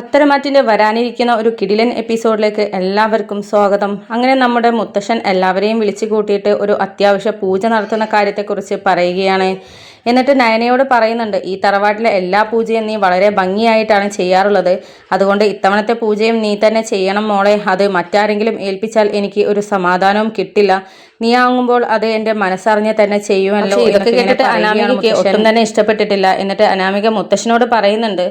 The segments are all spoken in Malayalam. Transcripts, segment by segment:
പത്തരമാറ്റിന്റെ വരാനിരിക്കുന്ന ഒരു കിടിലൻ എപ്പിസോഡിലേക്ക് എല്ലാവർക്കും സ്വാഗതം. അങ്ങനെ നമ്മുടെ മുത്തശ്ശൻ എല്ലാവരെയും വിളിച്ചു കൂട്ടിയിട്ട് ഒരു അത്യാവശ്യ പൂജ നടത്തുന്ന കാര്യത്തെക്കുറിച്ച് പറയുകയാണ്. എന്നിട്ട് നയനയോട് പറയുന്നുണ്ട് ഈ തറവാട്ടിലെ എല്ലാ പൂജയും നീ വളരെ ഭംഗിയായിട്ടാണ് ചെയ്യാറുള്ളത്. അതുകൊണ്ട് ഇത്തവണത്തെ പൂജയും നീ തന്നെ ചെയ്യണം മോളെ. അത് മറ്റാരെങ്കിലും ഏൽപ്പിച്ചാൽ എനിക്ക് ഒരു സമാധാനവും കിട്ടില്ല. നീ ആകുമ്പോൾ അത് എന്റെ മനസ്സറിഞ്ഞ് തന്നെ ചെയ്യുമല്ലോ. ഇതൊക്കെ കേട്ടിട്ട് അനാമികയ്ക്ക് ഒട്ടും തന്നെ ഇഷ്ടപ്പെട്ടിട്ടില്ല. എന്നിട്ട് അനാമിക മുത്തശ്ശനോട് പറയുന്നുണ്ട്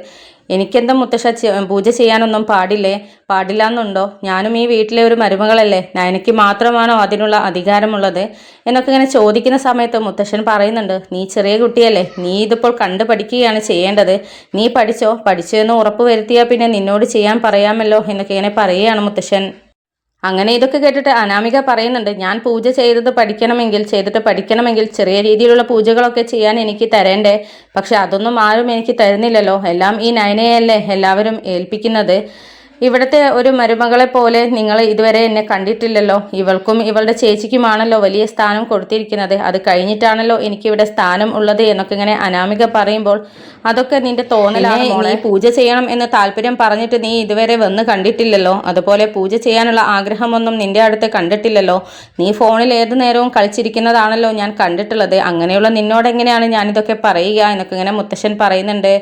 എനിക്കെന്താ മുത്തശ്ശ പൂജ ചെയ്യാനൊന്നും പാടില്ലേ? പാടില്ല എന്നുണ്ടോ ഞാനും ഈ വീട്ടിലെ ഒരു മരുമകളല്ലേ? നയനയ്ക്ക് മാത്രമാണോ അതിനുള്ള അധികാരമുള്ളത്? എന്നൊക്കെ ഇങ്ങനെ ചോദിക്കുന്ന സമയത്ത് മുത്തശ്ശൻ പറയുന്നുണ്ട് നീ ചെറിയ കുട്ടിയല്ലേ? നീ ഇതിപ്പോൾ കണ്ടു പഠിക്കുകയാണ് ചെയ്യേണ്ടത്. നീ പഠിച്ചോ? പഠിച്ചു എന്ന് ഉറപ്പ് വരുത്തിയാൽ പിന്നെ നിന്നോട് ചെയ്യാൻ പറയാമല്ലോ എന്നൊക്കെ ഇങ്ങനെ പറയുകയാണ് മുത്തശ്ശൻ. അങ്ങനെ ഇതൊക്കെ കേട്ടിട്ട് അനാമിക പറയുന്നുണ്ട് ഞാൻ പൂജ ചെയ്തത് പഠിക്കണമെങ്കിൽ ചെയ്തിട്ട് പഠിക്കണമെങ്കിൽ ചെറിയ രീതിയിലുള്ള പൂജകളൊക്കെ ചെയ്യാൻ എനിക്ക് തരേണ്ടേ. പക്ഷെ അതൊന്നും ആരും എനിക്ക് തരുന്നില്ലല്ലോ. എല്ലാം ഈ നയനയല്ലേ എല്ലാവരും ഏൽപ്പിക്കുന്നത്. ഇവിടുത്തെ ഒരു മരുമകളെ പോലെ നിങ്ങൾ ഇതുവരെ എന്നെ കണ്ടിട്ടില്ലല്ലോ. ഇവൾക്കും ഇവളുടെ ചേച്ചിക്കുമാണല്ലോ വലിയ സ്ഥാനം കൊടുത്തിരിക്കുന്നത്. അത് കഴിഞ്ഞിട്ടാണല്ലോ എനിക്കിവിടെ സ്ഥാനം ഉള്ളത് എന്നൊക്കെ ഇങ്ങനെ അനാമിക പറയുമ്പോൾ അതൊക്കെ നിന്റെ തോന്നലാണ് നീ പൂജ ചെയ്യണം എന്ന് താല്പര്യം പറഞ്ഞിട്ട് നീ ഇതുവരെ വന്ന് കണ്ടിട്ടില്ലല്ലോ. അതുപോലെ പൂജ ചെയ്യാനുള്ള ആഗ്രഹമൊന്നും നിന്റെ അടുത്ത് കണ്ടിട്ടില്ലല്ലോ. നീ ഫോണിൽ ഏത് നേരവും കളിച്ചിരിക്കുന്നതാണല്ലോ ഞാൻ കണ്ടിട്ടുള്ളത്. അങ്ങനെയുള്ള നിന്നോട് എങ്ങനെയാണ് ഞാനിതൊക്കെ പറയുക എന്നൊക്കെ ഇങ്ങനെ മുത്തശ്ശൻ പറയുന്നുണ്ട്.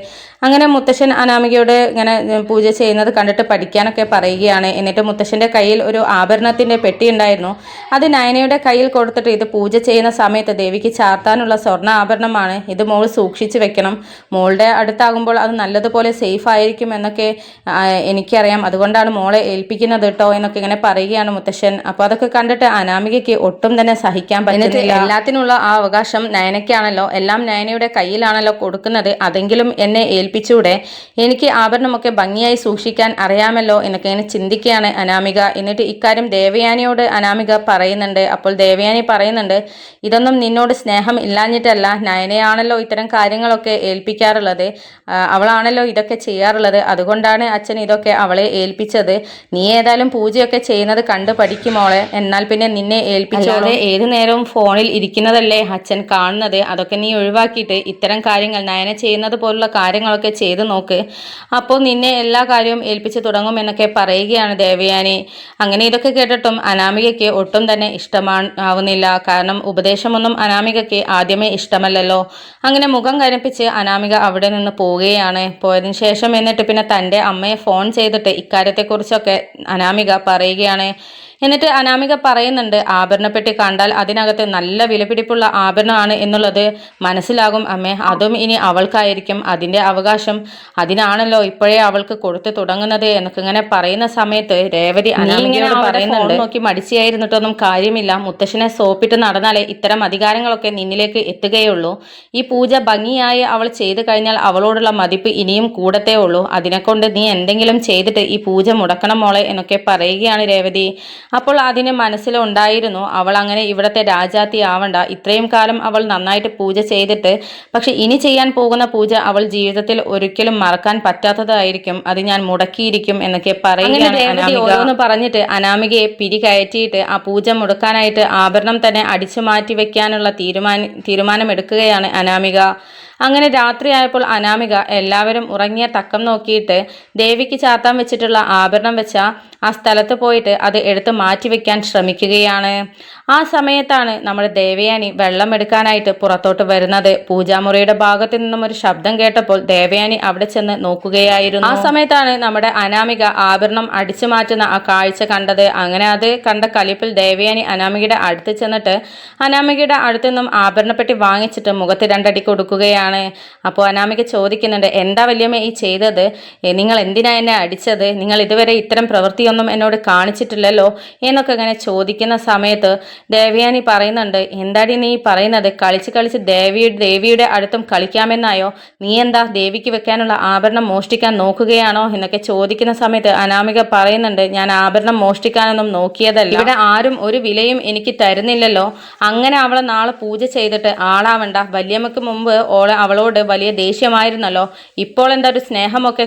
അങ്ങനെ മുത്തശ്ശൻ അനാമികയോട് ഇങ്ങനെ പൂജ ചെയ്യുന്നത് കണ്ടിട്ട് പഠിക്കാനൊക്കെ പറയുകയാണ്. എന്നിട്ട് മുത്തശ്ശന്റെ കയ്യിൽ ഒരു ആഭരണത്തിന്റെ പെട്ടി ഉണ്ടായിരുന്നു. അത് നയനയുടെ കയ്യിൽ കൊടുത്തിട്ട് ഇത് പൂജ ചെയ്യുന്ന സമയത്ത് ദേവിക്ക് ചാർത്താനുള്ള സ്വർണ ആഭരണമാണ് ഇത് മോൾ സൂക്ഷിച്ചു വെക്കണം. മോളുടെ അടുത്താകുമ്പോൾ അത് നല്ലതുപോലെ സേഫ് ആയിരിക്കും എന്നൊക്കെ എനിക്കറിയാം. അതുകൊണ്ടാണ് മോളെ ഏൽപ്പിക്കുന്നത് കേട്ടോ എന്നൊക്കെ ഇങ്ങനെ പറയുകയാണ് മുത്തശ്ശൻ. അപ്പോൾ അതൊക്കെ കണ്ടിട്ട് അനാമികയ്ക്ക് ഒട്ടും തന്നെ സഹിക്കാൻ പറ്റുന്നില്ല. എല്ലാത്തിനുള്ള ആ അവകാശം നയനയ്ക്കാണല്ലോ. എല്ലാം നയനയുടെ കയ്യിലാണല്ലോ കൊടുക്കുന്നത്. അതെങ്കിലും എന്നെ ഏൽപ്പിച്ചൂടെ? എനിക്ക് ആഭരണമൊക്കെ ഭംഗിയായി സൂക്ഷിക്കാൻ അറിയാമല്ലോ എന്നൊക്കെ ചിന്തിക്കുകയാണ് അനാമിക. എന്നിട്ട് ഇക്കാര്യം ദേവയാനിയോട് അനാമിക പറയുന്നുണ്ട്. അപ്പോൾ ദേവയാനി പറയുന്നുണ്ട് ഇതൊന്നും നിന്നോട് സ്നേഹം ഇല്ലാഞ്ഞിട്ടല്ല. നയനയാണല്ലോ ഇത്തരം കാര്യങ്ങളൊക്കെ ഏൽപ്പിക്കാറുള്ളത്. അവളാണല്ലോ ഇതൊക്കെ ചെയ്യാറുള്ളത്. അതുകൊണ്ടാണ് അച്ഛൻ ഇതൊക്കെ അവളെ ഏൽപ്പിച്ചത്. നീ ഏതായാലും പൂജയൊക്കെ ചെയ്യുന്നത് കണ്ട് പഠിക്കുമോളെ എന്നാൽ പിന്നെ നിന്നെ ഏൽപ്പിച്ചോളെ. ഏത് നേരവും ഫോണിൽ ഇരിക്കുന്നതല്ലേ അച്ഛൻ കാണുന്നത്? അതൊക്കെ നീ ഒഴിവാക്കിയിട്ട് ഇത്തരം കാര്യങ്ങൾ നയന ചെയ്യുന്നത് പോലുള്ള കാര്യങ്ങളൊക്കെ ചെയ്തു നോക്ക്. അപ്പോൾ നിന്നെ എല്ലാ കാര്യവും ഏൽപ്പിച്ച് തുടങ്ങും. എന്നൊക്കെ പറയുകയാണ് ദേവയാനി. അങ്ങനെ ഇതൊക്കെ കേട്ടിട്ടും അനാമികയ്ക്ക് ഒട്ടും തന്നെ ഇഷ്ടമാണ് ആവുന്നില്ല. കാരണം ഉപദേശമൊന്നും അനാമികയ്ക്ക് ആദ്യമേ ഇഷ്ടമല്ലല്ലോ. അങ്ങനെ മുഖം കരപ്പിച്ച് അനാമിക അവിടെ നിന്ന് പോവുകയാണ്. പോയതിനു ശേഷം എന്നിട്ട് പിന്നെ തന്റെ അമ്മയെ ഫോൺ ചെയ്തിട്ട് ഇക്കാര്യത്തെക്കുറിച്ചൊക്കെ അനാമിക പറയുകയാണ്. എന്നിട്ട് അനാമിക പറയുന്നുണ്ട് ആഭരണപ്പെട്ടി കണ്ടാൽ അതിനകത്ത് നല്ല വിലപിടിപ്പുള്ള ആഭരണമാണ് എന്നുള്ളത് മനസ്സിലാകും അമ്മേ. അതും ഇനി അവൾക്കായിരിക്കും. അതിന്റെ അവകാശം അതിനാണല്ലോ ഇപ്പോഴേ അവൾക്ക് കൊടുത്തു തുടങ്ങുന്നത്. എന്നൊക്കെ ഇങ്ങനെ പറയുന്ന സമയത്ത് രേവതി അനാമികയോട് പറയുന്നുണ്ട് നോക്കി മടിച്ചായിരുന്നിട്ടൊന്നും കാര്യമില്ല. മുത്തശ്ശനെ സോപ്പിട്ട് നടന്നാലേ ഇത്തരം അധികാരങ്ങളൊക്കെ നിന്നിലേക്ക് എത്തുകയുള്ളൂ. ഈ പൂജ ഭംഗിയായി അവൾ ചെയ്തു കഴിഞ്ഞാൽ അവളോടുള്ള മതിപ്പ് ഇനിയും കൂടത്തേ ഉള്ളൂ. അതിനെക്കൊണ്ട് നീ എന്തെങ്കിലും ചെയ്തിട്ട് ഈ പൂജ മുടക്കണം മോളെ എന്നൊക്കെ പറയുകയാണ് രേവതി. അപ്പോൾ അതിന് മനസ്സിലുണ്ടായിരുന്നു അവൾ അങ്ങനെ ഇവിടത്തെ രാജാത്തി ആവണ്ട. ഇത്രയും കാലം അവൾ നന്നായിട്ട് പൂജ ചെയ്തിട്ട് പക്ഷെ ഇനി ചെയ്യാൻ പോകുന്ന പൂജ അവൾ ജീവിതത്തിൽ ഒരിക്കലും മറക്കാൻ പറ്റാത്തതായിരിക്കും. അത് ഞാൻ മുടക്കിയിരിക്കും എന്നൊക്കെ പറയുകയാണ് അനാമിക. ഓരോന്ന് പറഞ്ഞിട്ട് അനാമികയെ പിരി കയറ്റിയിട്ട് ആ പൂജ മുടക്കാനായിട്ട് ആഭരണം തന്നെ അടിച്ചു മാറ്റി വെക്കാനുള്ള തീരുമാന തീരുമാനമെടുക്കുകയാണ് അനാമിക. അങ്ങനെ രാത്രിയായപ്പോൾ അനാമിക എല്ലാവരും ഉറങ്ങിയ തക്കം നോക്കിയിട്ട് ദേവിക്ക് ചാത്താൻ വെച്ചിട്ടുള്ള ആഭരണം വെച്ച ആ സ്ഥലത്ത് പോയിട്ട് അത് എടുത്ത് മാറ്റി വെക്കാൻ ശ്രമിക്കുകയാണ്. ആ സമയത്താണ് നമ്മുടെ ദേവയാനി വെള്ളം എടുക്കാനായിട്ട് പുറത്തോട്ട് വരുന്നത്. പൂജാമുറിയുടെ ഭാഗത്ത് നിന്നും ഒരു ശബ്ദം കേട്ടപ്പോൾ ദേവയാനി അവിടെ ചെന്ന് നോക്കുകയായിരുന്നു. ആ സമയത്താണ് നമ്മുടെ അനാമിക ആഭരണം അടിച്ചു മാറ്റുന്ന ആ കാഴ്ച കണ്ടത്. അങ്ങനെ അത് കണ്ട കലിപ്പിൽ ദേവയാനി അനാമികയുടെ അടുത്ത് ചെന്നിട്ട് അനാമികയുടെ അടുത്ത് നിന്നും ആഭരണപ്പെട്ടി വാങ്ങിച്ചിട്ട് മുഖത്ത് രണ്ടടി കൊടുക്കുകയാണ്. അപ്പോൾ അനാമിക ചോദിക്കുന്നുണ്ട് എന്താ വല്യമ്മ ഈ ചെയ്തത്? നിങ്ങൾ എന്തിനാ എന്നെ അടിച്ചത്? നിങ്ങൾ ഇതുവരെ ഇത്തരം പ്രവൃത്തിയൊന്നും എന്നോട് കാണിച്ചിട്ടില്ലല്ലോ? എന്നൊക്കെ ഇങ്ങനെ ചോദിക്കുന്ന സമയത്ത് ദേവയാനി പറയുന്നുണ്ട് എന്താടി നീ പറയുന്നത്? കളിച്ച് കളിച്ച് ദേവിയുടെ ദേവിയുടെ അടുത്തും കളിക്കാമെന്നായോ? നീ എന്താ ദേവിക്ക് വെക്കാനുള്ള ആഭരണം മോഷ്ടിക്കാൻ നോക്കുകയാണോ? എന്നൊക്കെ ചോദിക്കുന്ന സമയത്ത് അനാമിക പറയുന്നുണ്ട് ഞാൻ ആഭരണം മോഷ്ടിക്കാനൊന്നും നോക്കിയതല്ല. ഇവിടെ ആരും ഒരു വിലയും എനിക്ക് തരുന്നില്ലല്ലോ. അങ്ങനെ അവളെ നാളെ പൂജ ചെയ്തിട്ട് ആളാവണ്ട. വല്യമ്മക്ക് മുമ്പ് ഓളെ അവളോട് വലിയ ദേഷ്യമായിരുന്നല്ലോ. ഇപ്പോൾ എന്താ ഒരു സ്നേഹമൊക്കെ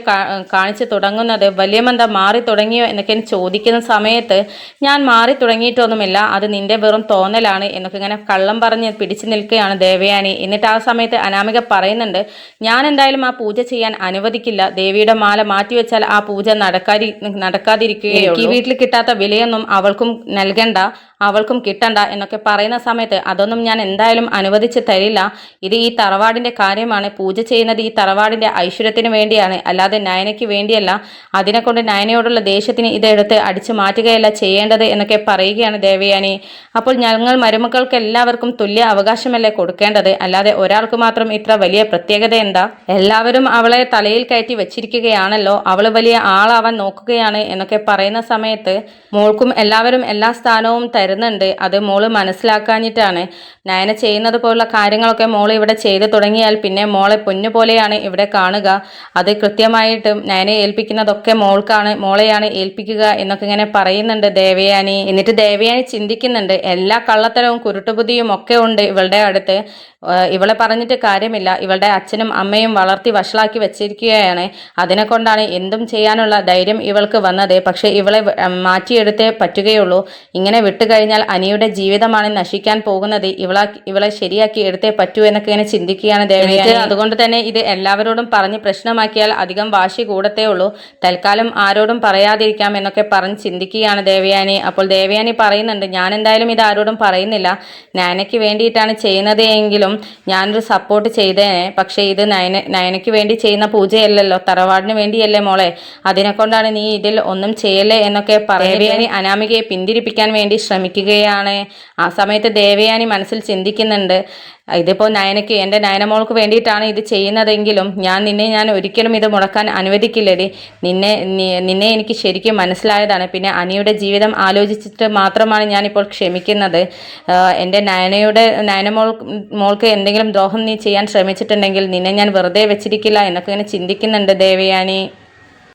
കാണിച്ചു തുടങ്ങുന്നത്? വല്യമ്മ എന്താ മാറി തുടങ്ങിയോ എന്നൊക്കെ ചോദിക്കുന്ന സമയത്ത് ഞാൻ മാറി തുടങ്ങിയിട്ടൊന്നുമില്ല അത് നിന്റെ വെറും തോന്നലാണ് എന്നൊക്കെ ഇങ്ങനെ കള്ളം പറഞ്ഞ് പിടിച്ചു നിൽക്കുകയാണ് ദേവയാനി. എന്നിട്ട് ആ സമയത്ത് അനാമിക പറയുന്നുണ്ട് ഞാൻ എന്തായാലും ആ പൂജ ചെയ്യാൻ അനുവദിക്കില്ല. ദേവിയുടെ മാല മാറ്റിവെച്ചാൽ ആ പൂജ നടക്കാതി നടക്കാതിരിക്കുകയോ ഈ വീട്ടിൽ കിട്ടാത്ത വിലയൊന്നും അവൾക്കും നൽകണ്ട അവൾക്കും കിട്ടണ്ട എന്നൊക്കെ പറയുന്ന സമയത്ത് അതൊന്നും ഞാൻ എന്തായാലും അനുവദിച്ച് തരില്ല. ഇത് ഈ തറവാടിന്റെ കാര്യമാണ്. പൂജ ചെയ്യുന്നത് ഈ തറവാടിന്റെ ഐശ്വര്യത്തിന് വേണ്ടിയാണ്. അല്ലാതെ നയനയ്ക്ക് വേണ്ടിയല്ല. അതിനെ കൊണ്ട് നയനയോടുള്ള ദേഷ്യത്തിന് ഇതെടുത്ത് അടിച്ചു മാറ്റുകയല്ല ചെയ്യേണ്ടത് എന്നൊക്കെ പറയുകയാണ് ദേവയാനി. അപ്പോൾ ഞങ്ങൾ മരുമക്കൾക്ക് എല്ലാവർക്കും തുല്യ അവകാശമല്ലേ കൊടുക്കേണ്ടത്? അല്ലാതെ ഒരാൾക്ക് മാത്രം ഇത്ര വലിയ പ്രത്യേകത എന്താ? എല്ലാവരും അവളെ തലയിൽ കയറ്റി വെച്ചിരിക്കുകയാണല്ലോ. അവൾ വലിയ ആളാവാൻ നോക്കുകയാണ് എന്നൊക്കെ പറയുന്ന സമയത്ത് മോൾക്കും എല്ലാവരും എല്ലാ സ്ഥാനവും തരുന്നുണ്ട്. അത് മോൾ മനസ്സിലാക്കാഞ്ഞിട്ടാണ്. നയന ചെയ്യുന്നത് പോലുള്ള കാര്യങ്ങളൊക്കെ മോൾ ഇവിടെ ചെയ്തു തുടങ്ങിയാൽ പിന്നെ മോളെ പൊന്നു പോലെയാണ് ഇവിടെ കാണുക. അത് കൃത്യമായിട്ടും നയനെ ഏൽപ്പിക്കുന്നതൊക്കെ മോൾക്കാണ് മോളെയാണ് ഏൽപ്പിക്കുക എന്നൊക്കെ ഇങ്ങനെ പറയുന്നുണ്ട് ദേവയാനി. എന്നിട്ട് ദേവയാനി ചിന്തിക്കുന്നുണ്ട് എല്ലാ കള്ളത്തരവും കുരുട്ടുബുദ്ധിയും ഒക്കെ ഉണ്ട് ഇവളുടെ അടുത്ത്. ഇവളെ പറഞ്ഞിട്ട് കാര്യമില്ല. ഇവളുടെ അച്ഛനും അമ്മയും വളർത്തി വഷളാക്കി വെച്ചിരിക്കുകയാണ്. അതിനെ കൊണ്ടാണ് എന്തും ചെയ്യാനുള്ള ധൈര്യം ഇവൾക്ക് വന്നത്. പക്ഷേ ഇവളെ മാറ്റിയെടുത്തേ പറ്റുകയുള്ളൂ. ഇങ്ങനെ വിട്ടുകഴിഞ്ഞാൽ അനിയുടെ ജീവിതമാണ് നശിക്കാൻ പോകുന്നത്. ഇവളാ ഇവളെ ശരിയാക്കി എടുത്തേ പറ്റൂ എന്നൊക്കെ ഇങ്ങനെ ചിന്തിക്കുകയാണ് ദേവയാനി. അതുകൊണ്ട് തന്നെ ഇത് എല്ലാവരോടും പറഞ്ഞ് പ്രശ്നമാക്കിയാൽ അധികം വാശി കൂടത്തേ ഉള്ളൂ. തൽക്കാലം ആരോടും പറയാതിരിക്കാം എന്നൊക്കെ പറഞ്ഞ് ചിന്തിക്കുകയാണ് ദേവയാനി. അപ്പോൾ ദേവയാനി പറയുന്നുണ്ട് ഞാൻ എന്തായാലും ഇത് ആരോടും പറയുന്നില്ല. നാനയ്ക്ക് വേണ്ടിയിട്ടാണ് ചെയ്യുന്നത് എങ്കിലും ഞാനൊരു സപ്പോർട്ട് ചെയ്തേനെ പക്ഷേ ഇത് നയന നയനയ്ക്ക് വേണ്ടി ചെയ്യുന്ന പൂജയല്ലല്ലോ. തറവാടിന് വേണ്ടിയല്ലേ മോളെ. അതിനെ കൊണ്ടാണ് നീ ഇതിൽ ഒന്നും ചെയ്യല്ലേ എന്നൊക്കെ ദേവയാനി അനാമികയെ പിന്തിരിപ്പിക്കാൻ വേണ്ടി ശ്രമിക്കുകയാണ്. ആ സമയത്ത് ദേവയാനി മനസ്സിൽ ചിന്തിക്കുന്നുണ്ട്. ഇതിപ്പോൾ നയനയ്ക്ക് എന്റെ നയനമോൾക്ക് വേണ്ടിയിട്ടാണ് ഇത് ചെയ്യുന്നതെങ്കിലും ഞാൻ നിന്നെ ഞാൻ ഒരിക്കലും ഇത് മുടക്കാൻ അനുവദിക്കില്ലടി. നിന്നെ നിന്നെ എനിക്ക് ശരിക്കും മനസ്സിലായതാണ്. പിന്നെ അനിയുടെ ജീവിതം ആലോചിച്ചിട്ട് മാത്രമാണ് ഞാനിപ്പോൾ ക്ഷമിക്കുന്നത്. എന്റെ നയനയുടെ നയനമോൾ മോൾക്ക് എന്തെങ്കിലും ദ്രോഹം നീ ചെയ്യാൻ ശ്രമിച്ചിട്ടുണ്ടെങ്കിൽ നിന്നെ ഞാൻ വെറുതെ വെച്ചിരിക്കില്ല എന്നൊക്കെ ഇങ്ങനെ ചിന്തിക്കുന്നുണ്ട് ദേവയാനി.